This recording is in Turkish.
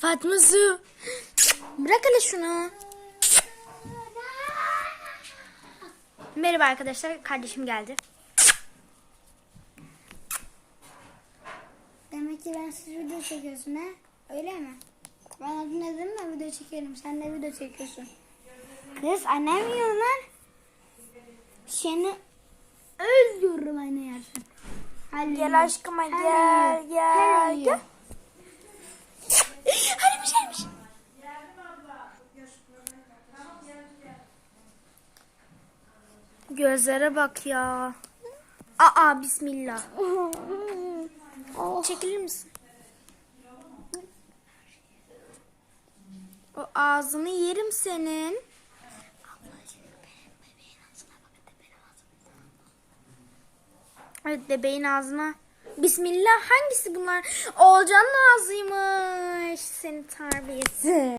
Fatma Su. Bırak hele şunu. Merhaba arkadaşlar. Kardeşim geldi. Demek ki ben siz video çekiyorsun ha? Öyle mi? Ben adını dedim mi video çekerim. Sen de video çekiyorsun. Kız annem yiyor lan. Seni öldürürüm anne yersin. Gel aşkıma gel gel gel. Gözlere bak ya. Aa bismillah. Oh. Çekilir misin? O ağzını yerim senin. Evet bebeğin ağzına. Bismillah hangisi bunlar? Oğulcan'ın ağzıymış. Seni terbiyesi.